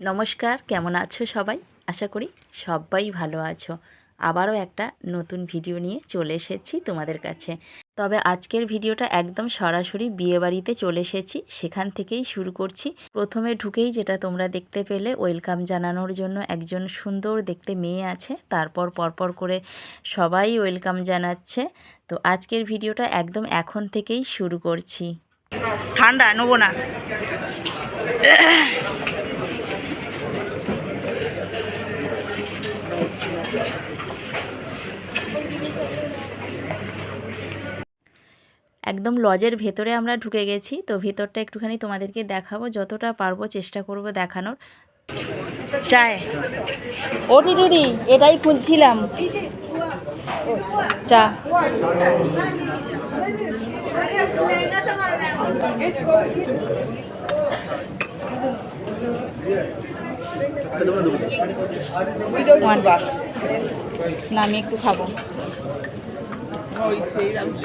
নমস্কার, কেমন আছো সবাই? আশা করি সবাই ভালো আছো। আবারও একটা নতুন ভিডিও নিয়ে চলে এসেছি তোমাদের কাছে। তবে আজকের ভিডিওটা একদম সরাসরি বিয়েবাড়িতে চলে এসেছি, সেখান থেকেই শুরু করছি। প্রথমে ঢুকেই যেটা তোমরা দেখতে পেলে, ওয়েলকাম জানানোর জন্য একজন সুন্দর দেখতে মেয়ে আছে, তারপর পরপর করে সবাই ওয়েলকাম জানাচ্ছে। তো আজকের ভিডিওটা একদম এখন থেকেই শুরু করছি। ঠান্ডা, নেব না। একদম লজের ভেতরে আমরা ঢুকে গেছি। তো ভেতরটা একটুখানি তোমাদেরকে দেখাবো যতটা পারব চেষ্টা করব দেখানোর। চায়। ও দিদি এটাই খুঁজছিলাম চা. না আমি একটু খাব। Noite, era um.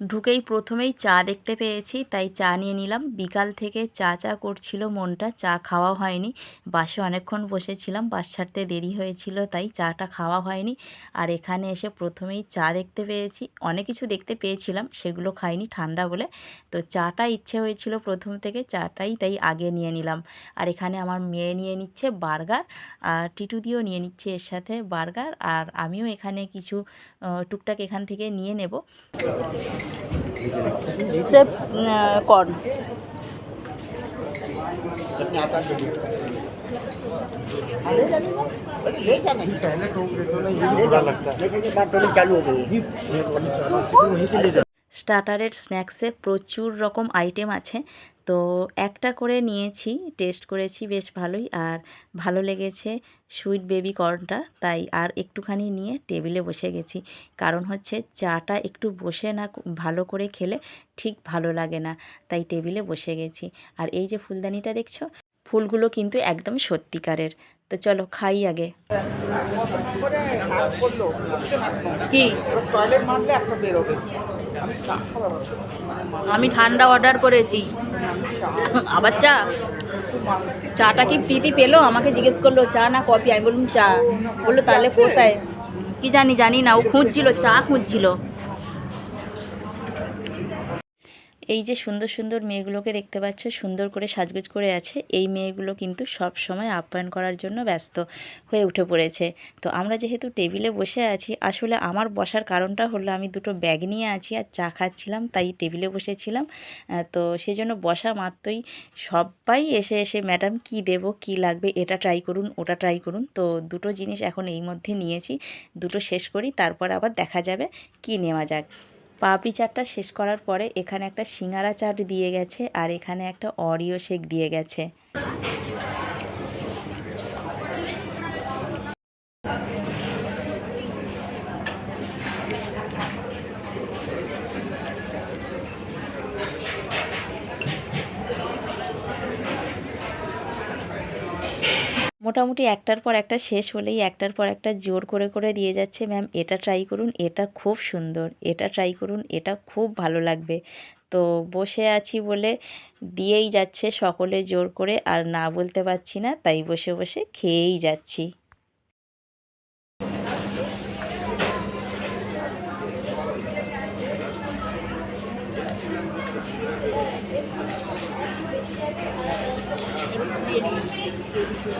ঢুকেই প্রথমেই চা দেখতে পেয়েছি, তাই চা নিয়ে নিলাম। বিকাল থেকে চা চা করছিল মনটা, চা খাওয়া হয়নি। বাসে অনেকক্ষণ বসেছিলাম, বাস ছাড়তে দেরি হয়েছিল, তাই চাটা খাওয়া হয়নি। আর এখানে এসে প্রথমেই চা দেখতে পেয়েছি। অনেক কিছু দেখতে পেয়েছিলাম, সেগুলো খাইনি ঠান্ডা বলে। তো চাটা ইচ্ছে হয়েছিল প্রথম থেকে, চাটাই তাই আগে নিয়ে নিলাম। আর এখানে আমার মেয়ে নিয়ে নিচ্ছে বার্গার, আর টিটু দিয়েও নিয়ে নিচ্ছে এর সাথে বার্গার, আর আমিও এখানে কিছু টুকটাক এখান থেকে নিয়ে নেব। স্রেফ কর্ন। স্টার্টারের স্ন্যাক্সে প্রচুর রকম আইটেম আছে। তো একটা করে নিয়েছি, টেস্ট করেছি বেশ ভালোই। আর ভালো লেগেছে সুইট বেবি কর্নটা, তাই আর একটুখানি নিয়ে টেবিলে বসে গেছি। কারণ হচ্ছে চাটা একটু বসে না ভালো করে খেলে ঠিক ভালো লাগে না, তাই টেবিলে বসে গেছি। আর এই যে ফুলদানিটা দেখছ, ফুলগুলো কিন্তু একদম সত্যিকারের। তো চলো, খাই আগে। কি? আমি ঠান্ডা অর্ডার করেছি। আবার চা? চাটা কি প্রীতি পেল? আমাকে জিজ্ঞেস করল, চা না কফি? আমি বললাম, চা। বলল, তাহলে কোথায়? কি জানি জানি না। ও খুঁজছিল, চা খুঁজছিল। এই যে সুন্দর সুন্দর মেয়েগুলোকে দেখতে পাচ্ছ, সুন্দর করে সাজগোজ করে আছে, এই মেয়েগুলো কিন্তু সব সময় আপ্যায়ন করার জন্য ব্যস্ত হয়ে উঠে পড়েছে। তো আমরা যেহেতু টেবিলে বসে আছি, আসলে আমার বসার কারণটা হলো আমি দুটো ব্যাগ নিয়ে আছি আর চা খাচ্ছিলাম, তাই টেবিলে বসেছিলাম। তো সেই জন্য বসা মাত্রই সবাই এসে এসে, ম্যাডাম, কি দেব, কি লাগবে, এটা ট্রাই করুন, ওটা ট্রাই করুন। তো দুটো জিনিস এখন এই মধ্যে নিয়েছি, দুটো শেষ করি, তারপর আবার দেখা যাবে, কি নেওয়া যাক। পাপড়ি চাটটা শেষ করার পরে এখানে একটা সিঙ্গারা চাট দিয়ে গেছে আর এখানে একটা অরিও শেক দিয়ে গেছে। মোটামুটি একটার পর একটা শেষ হলেই একটার পর একটা জোর করে করে দিয়ে যাচ্ছে। ম্যাম, এটা ট্রাই করুন, এটা খুব সুন্দর। এটা ট্রাই করুন, এটা খুব ভালো লাগবে। তো বসে আছি বলে দিয়েই যাচ্ছে সকলে জোর করে, আর না বলতে পারছি না, তাই বসে বসে খেয়েই যাচ্ছি।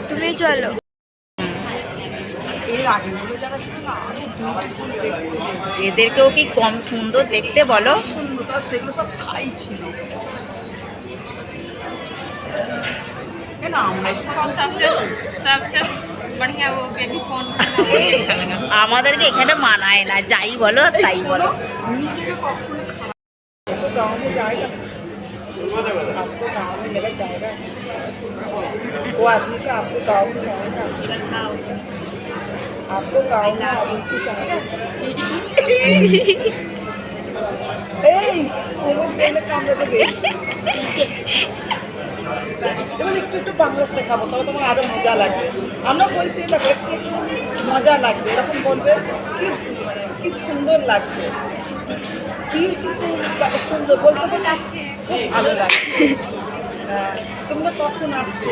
তুমি চলো। এদেরকেও কি কম সুন্দর দেখতে বলো? সেগুলো সব ছিল আমাদেরকে এখানে মানায় না যাই বলো তাই বলো। वो आदमी से आपको गाँव में जाएगा आपको गाँव में आदमी से जाएगा এই অমুক দিনে কামড়াতে গেছি এবার একটু একটু বাংলা শেখাবো তবে তোমার আরো মজা লাগবে আমরা বলছি দেখো একটু একটু মজা লাগবে এরকম বলবে কি মানে কি সুন্দর লাগছে কি কি সুন্দর বলতে বলতে খুব ভালো লাগছে হ্যাঁ, তোমরা কখন আসছো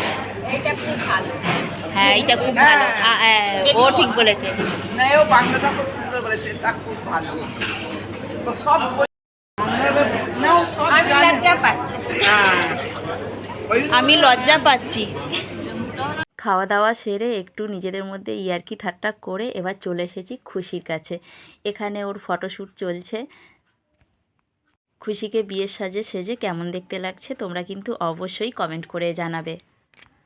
এটা খুব ভালো। হ্যাঁ এটা খুব হ্যাঁ। ভালো। ও ঠিক বলেছে। না ও বাংলাটা খুব সুন্দর বলেছে খুব ভালো। সব আমি লজ্জা পাচ্ছি। হ্যাঁ। আমি লজ্জা পাচ্ছি। খাওয়া দাওয়া সেরে একটু নিজেদের মধ্যে ইয়ারকি ঠাট্টা করে এবার চলে এসেছি খুশির কাছে। এখানে ওর ফটোশ্যুট চলছে। খুশিকে বিয়ের সাজে সেজে কেমন দেখতে লাগছে তোমরা কিন্তু অবশ্যই কমেন্ট করে জানাবে।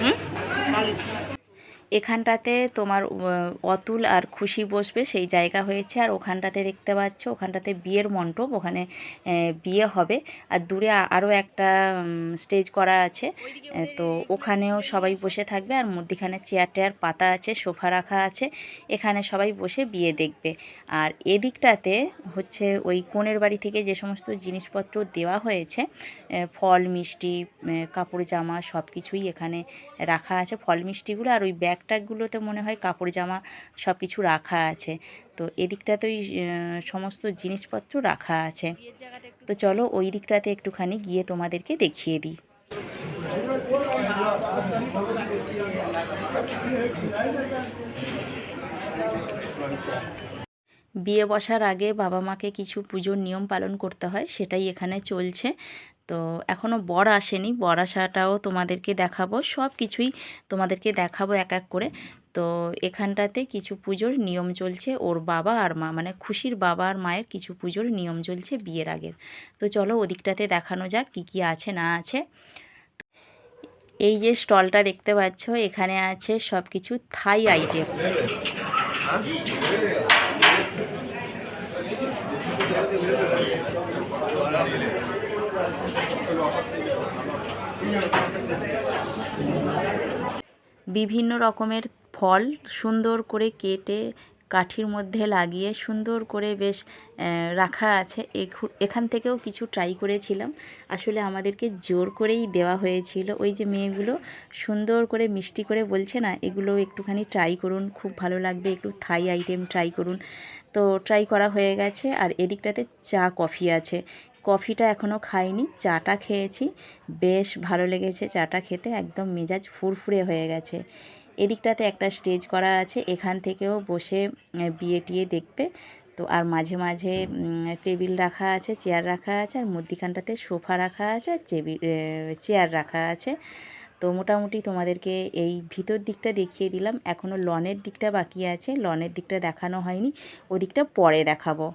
嗯？哪里 এখানটাতে তোমার অতুল আর খুশি বসবে সেই জায়গা হয়েছে। আর ওখানটাতে দেখতে পাচ্ছ ওখানটাতে বিয়ের মণ্ডপ ওখানে বিয়ে হবে। আর দূরে আরও একটা স্টেজ করা আছে। তো ওখানেও সবাই বসে থাকবে। আর মধ্যিখানে চেয়ার টেয়ার পাতা আছে সোফা রাখা আছে। এখানে সবাই বসে বিয়ে দেখবে। আর এদিকটাতে হচ্ছে ওই কোণের বাড়ি থেকে যে সমস্ত জিনিসপত্র দেওয়া হয়েছে ফল মিষ্টি কাপড় জামা সব কিছুই এখানে রাখা আছে। ফল মিষ্টিগুলো আর ওই ব্যাগ ট্যাগগুলোতে মনে হয় কাপড়, জামা সব কিছু রাখা আছে। তো এদিকটাতেই সমস্ত জিনিসপত্র রাখা আছে। তো চলো ওই দিকটাতে একটুখানি গিয়ে তোমাদেরকে দেখিয়ে দিই। বিয়ে বসার আগে বাবা মাকে কিছু পুজোর নিয়ম পালন করতে হয়, সেটাই এখানে চলছে। তো এখনও বর আসেনি। বর আসাটাও তোমাদেরকে দেখাবো। সব কিছুই তোমাদেরকে দেখাবো এক এক করে। তো এখানটাতে কিছু পুজোর নিয়ম চলছে। ওর বাবা আর মা মানে খুশির বাবা আর মায়ের কিছু পুজোর নিয়ম চলছে বিয়ের আগের। তো চলো ওদিকটাতে দেখানো যাক কী কী আছে না আছে। এই যে স্টলটা দেখতে পাচ্ছ, এখানে আছে সব কিছু থাই আইটেম। বিভিন্ন রকমের ফল সুন্দর করে কেটে কাঠির মধ্যে লাগিয়ে সুন্দর করে বেশ রাখা আছে। এখু- এখান থেকেও কিছু ট্রাই করেছিলাম। আসলে আমাদেরকে জোর করেই দেওয়া হয়েছিল। ওই যে মেয়েগুলো সুন্দর করে মিষ্টি করে বলছে না, এগুলো একটুখানি ট্রাই করুন, খুব ভালো লাগবে, একটু থাই আইটেম ট্রাই করুন। তো ট্রাই করা হয়ে গেছে। আর এদিকটাতে চা কফি আছে। কফিটা এখনও খাইনি, চাটা খেয়েছি। বেশ ভালো লেগেছে চাটা খেতে, একদম মেজাজ ফুরফুরে হয়ে গেছে। এদিকটাতে একটা স্টেজ করা আছে, এখান থেকেও বসে বিয়ে টিয়ে দেখবে। তো আর মাঝে মাঝে টেবিল রাখা আছে, চেয়ার রাখা আছে, আর মধ্যিখানটাতে সোফা রাখা আছে, আর চেয়ার রাখা আছে। তো মোটামুটি তোমাদেরকে এই ভিতর দিকটা দেখিয়ে দিলাম। এখনও লনের দিকটা বাকি আছে, লনের দিকটা দেখানো হয়নি, ওদিকটা পরে দেখাবো।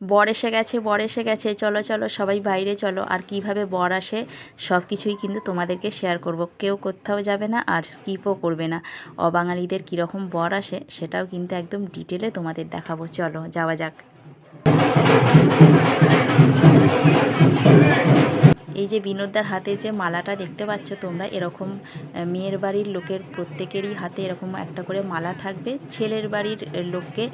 বর এসে গেছে, বর এসে গেছে। চলো চলো, সবাই বাইরে চলো। আর কীভাবে বর আসে সব কিছুই কিন্তু তোমাদেরকে শেয়ার করব। কেউ কোথাও যাবে না আর স্কিপও করবে না। অবাঙালিদের কীরকম বর আসে, সেটাও কিন্তু একদম ডিটেলে তোমাদের দেখাবো। চলো, যাওয়া যাক। এই যে বিনোদার হাতে যে মালাটা দেখতে পাচ্ছ তোমরা, এরকম মেয়ের বাড়ির লোকের প্রত্যেকেরই হাতে এরকম একটা করে মালা থাকবে ছেলের বাড়ির লোককে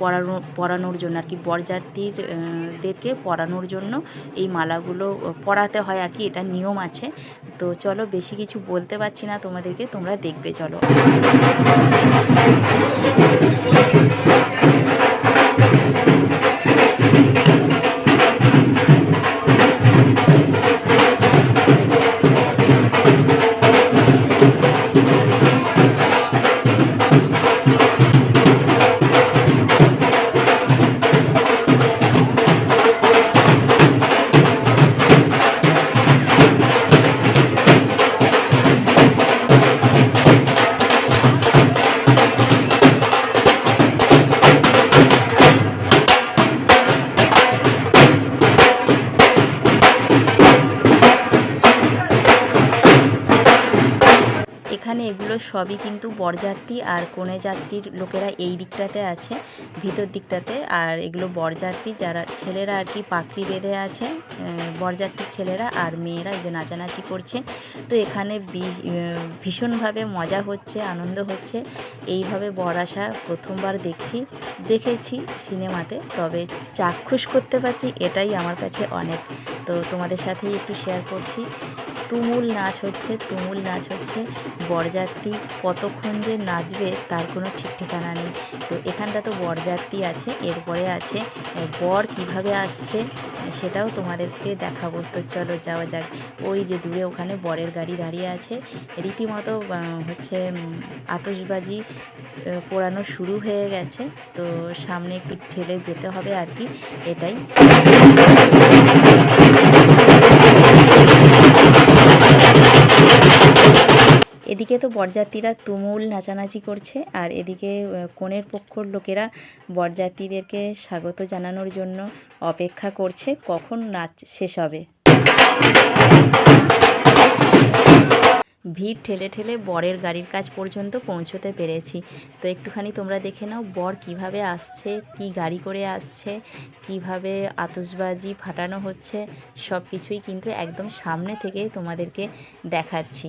পরানো, পরানোর জন্য আর কি বরযাত্রীদেরকে পরানোর জন্য এই মালাগুলো পরাতে হয় আর কি, এটা নিয়ম আছে তো চলো, বেশি কিছু বলতে পারছি না তোমাদেরকে, তোমরা দেখবে, চলো Thank you. এগুলো সবই কিন্তু বরযাত্রী আর কনে যাত্রীর লোকেরা এই দিকটাতে আছে, ভিতর দিকটাতে। আর এগুলো বরযাত্রী যারা, ছেলেরা আর কি পাকড়ি বেঁধে আছে বরযাত্রীর ছেলেরা আর মেয়েরা যে নাচানাচি করছে। তো এখানে ভীষণভাবে মজা হচ্ছে, আনন্দ হচ্ছে। এইভাবে বর আসা প্রথমবার দেখছি, দেখেছি সিনেমাতে, তবে চাক্ষুষ করতে পারছি এটাই আমার কাছে অনেক। তো তোমাদের সাথেই একটু শেয়ার করছি। তুমুল নাচ হচ্ছে তুমুল নাচ হচ্ছে। বরযাত্রী কতক্ষণ যে নাচবে তার কোনো ঠিক ঠিকানা নেই। তো এখানটা তো বরযাত্রী আছে এরপরে আছে বর কীভাবে আসছে সেটাও তোমাদেরকে দেখাবো। তো চলো যাওয়া যাক। ওই যে দূরে ওখানে বরের গাড়ি দাঁড়িয়ে আছে। রীতিমতো হচ্ছে উম, আতশবাজি পোড়ানো শুরু হয়ে গেছে। তো সামনে একটু ঠেলে যেতে হবে আর কি এটাই। এদিকে তো বরযাত্রীরা তুমুল নাচানাচি করছে, আর এদিকে কনের পক্ষর লোকেরা বরযাত্রীদেরকে স্বাগত জানানোর জন্য অপেক্ষা করছে, কখন নাচ শেষ হবে? ভিড় ঠেলে ঠেলে বরের গাড়ির কাজ পর্যন্ত পৌঁছতে পেরেছি। তো একটুখানি তোমরা দেখে নাও, বর কীভাবে আসছে, কি গাড়ি করে আসছে, কীভাবে আতশবাজি ফাটানো হচ্ছে সব কিছুই কিন্তু একদম সামনে থেকে তোমাদেরকে দেখাচ্ছি।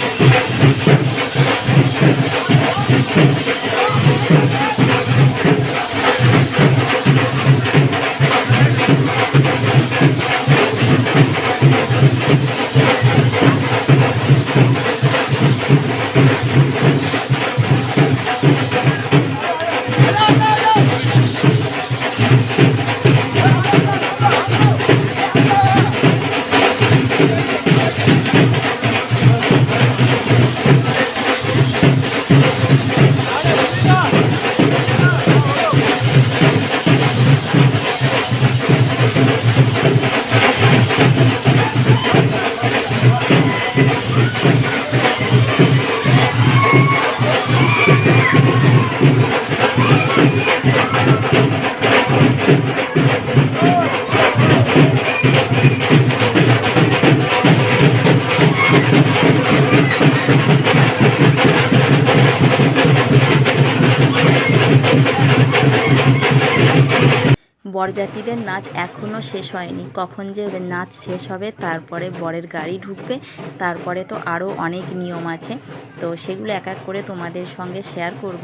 বরযাত্রীদের নাচ এখনও শেষ হয়নি। কখন যে ওদের নাচ শেষ হবে, তারপরে বরের গাড়ি ঢুকবে, তারপরে তো আরও অনেক নিয়ম আছে। তো সেগুলো এক এক করে তোমাদের সঙ্গে শেয়ার করব।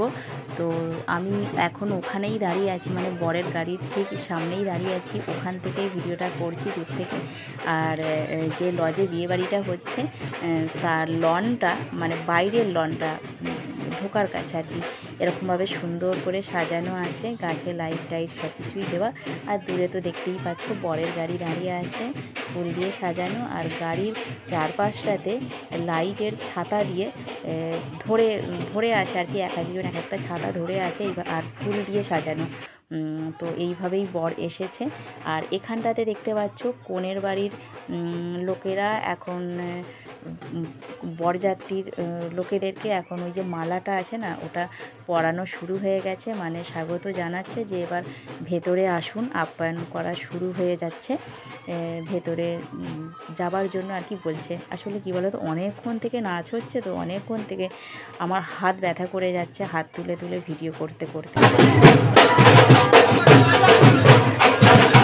তো আমি এখন ওখানেই দাঁড়িয়ে আছি মানে বরের গাড়ির ঠিক সামনেই দাঁড়িয়ে আছি, ওখান থেকেই ভিডিওটা করছি দূর থেকে। আর যে লজে বিয়েবাড়িটা হচ্ছে তার লনটা মানে বাইরের লনটা ঢোকার কাছে আর কি। এরকমভাবে সুন্দর করে সাজানো আছে, গাছে লাইট টাইট সব কিছুই দেওয়া। আর দূরে তো দেখতেই পাচ্ছ, বরের গাড়ি দাঁড়িয়ে আছে, ফুল দিয়ে সাজানো। আর গাড়ির চারপাশটাতে লাইটের ছাতা দিয়ে ধরে ধরে আছে আর কি, এক একজন এক একটা ছাতা ধরে আছে আর ফুল দিয়ে সাজানো। তো এইভাবেই বর এসেছে। আর এখানটাতে দেখতে পাচ্ছ কনের বাড়ির লোকেরা এখন বরযাত্রীর লোকেদেরকে এখন ওই যে মালাটা আছে না, ওটা পরানো শুরু হয়ে গেছে। মানে স্বাগত জানাচ্ছে যে এবার ভেতরে আসুন, আপ্যায়ন করা শুরু হয়ে যাচ্ছে। ভেতরে যাবার জন্য আর কি বলছে, আসলে কি বলো তো অনেকক্ষণ থেকে নাচ হচ্ছে তো অনেকক্ষণ থেকে আমার হাত ব্যথা করে যাচ্ছে, হাত তুলে তুলে ভিডিও করতে করতে। Thank you.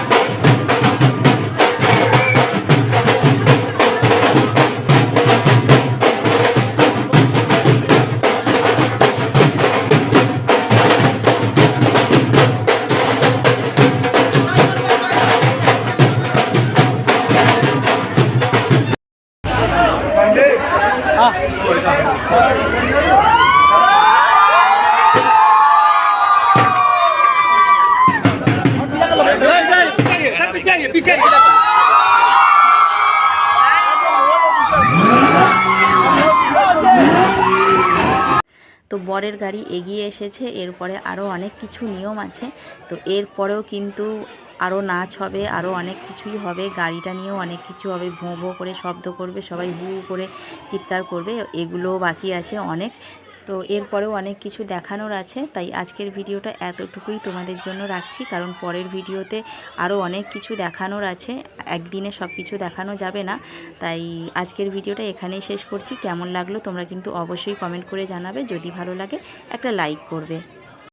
এসেছে, এরপরে আরও অনেক কিছু নিয়ম আছে। তো এরপরেও কিন্তু আরও নাচ হবে আরও অনেক কিছুই হবে। গাড়িটা নিয়েও অনেক কিছু হবে, ভোঁ ভোঁ করে শব্দ করবে, সবাই হু করে চিৎকার করবে, এগুলোও বাকি আছে অনেক। তো এরপরেও অনেক কিছু দেখানোর আছে, তাই আজকের ভিডিওটা এতটুকুই তোমাদের জন্য রাখছি। কারণ পরের ভিডিওতে আরও অনেক কিছু দেখানোর আছে, একদিনে সব কিছু দেখানো যাবে না। তাই আজকের ভিডিওটা এখানেই শেষ করছি। কেমন লাগল তোমরা কিন্তু অবশ্যই কমেন্ট করে জানাবে। যদি ভালো লাগে একটা লাইক করবে।